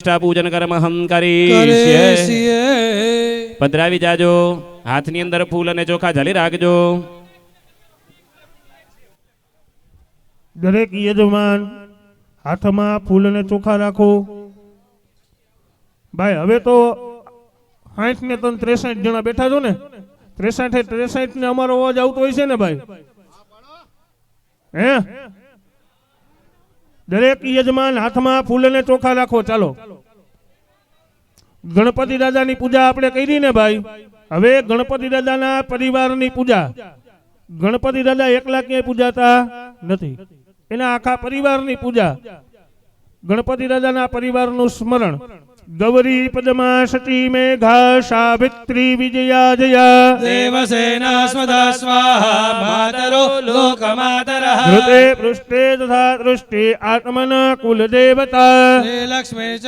પૂજન કર્મ હમ કરીએ પધરાવી જાજો હાથની અંદર ફૂલ અને ચોખા જલી રાખજો દરેક યજમાન હાથમાં ફૂલ અને ચોખા રાખો. ભાઈ હવે તો સાઠ ને તમે ત્રેસઠ જણા બેઠા છો ને? ત્રેસઠ ત્રેસઠ ને અમારો અવાજ આવતો હોય છે ને ભાઈ? હે? દરેક યજમાન હાથમાં ફૂલ ચોખા રાખો, ચાલો. ગણપતિ દાદાની પૂજા આપણે કરી ને ભાઈ? હવે ગણપતિ દાદાના પરિવારની પૂજા. ગણપતિ દાદા એકલા ક્યાંય પૂજાતા નથી. એના આખા પરિવારની પૂજા. ગણપતિ દાદાના પરિવારનું સ્મરણ. ગૌરી પદમા સતી મેઘા સાવિત્રી વિજયા જયા. દેવસેના સ્વદા સ્વાહા, માતરો मातरः हृदे पृष्ठे तथा दृष्टि आत्मन कुलदेवता। लक्ष्मी